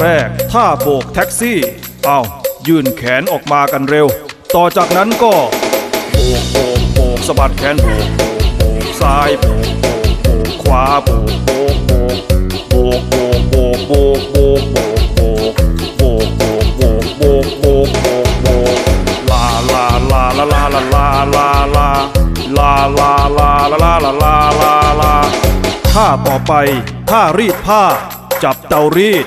แรกท่าโบกแท็กซี่ เอายื่นแขนออกมากันเร็ว ต่อจากนั้นก็โบกโบกโบกสะบัดแขนโบกโบกโบกซ้ายโบกโบกโบกขวาโบกโบกโบกโบกโบกโบกโบกโบกโบกโบกโบกโบกโบกโบกโบกโบกโบกลาลาลาลาลาลาลาลาลาลาลาลาลาลาลาลาลาลาท่าต่อไปท่ารีดผ้า จับเตารีด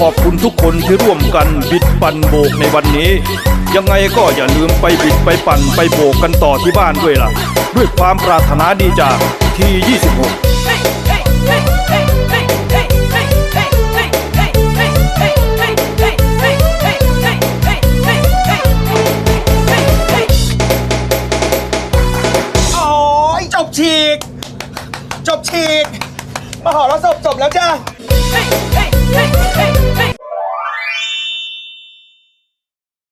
ขอบคุณทุกคนที่ร่วมกันบิดปั่นโบกในวันนี้ ยังไงก็อย่าลืมไปบิดไปปั่นไปโบกกันต่อที่บ้านด้วยล่ะ ด้วยความปรารถนาดีจากที 26โอ้ยจบฉีก จบฉีก มหรสพจบแล้วจ้า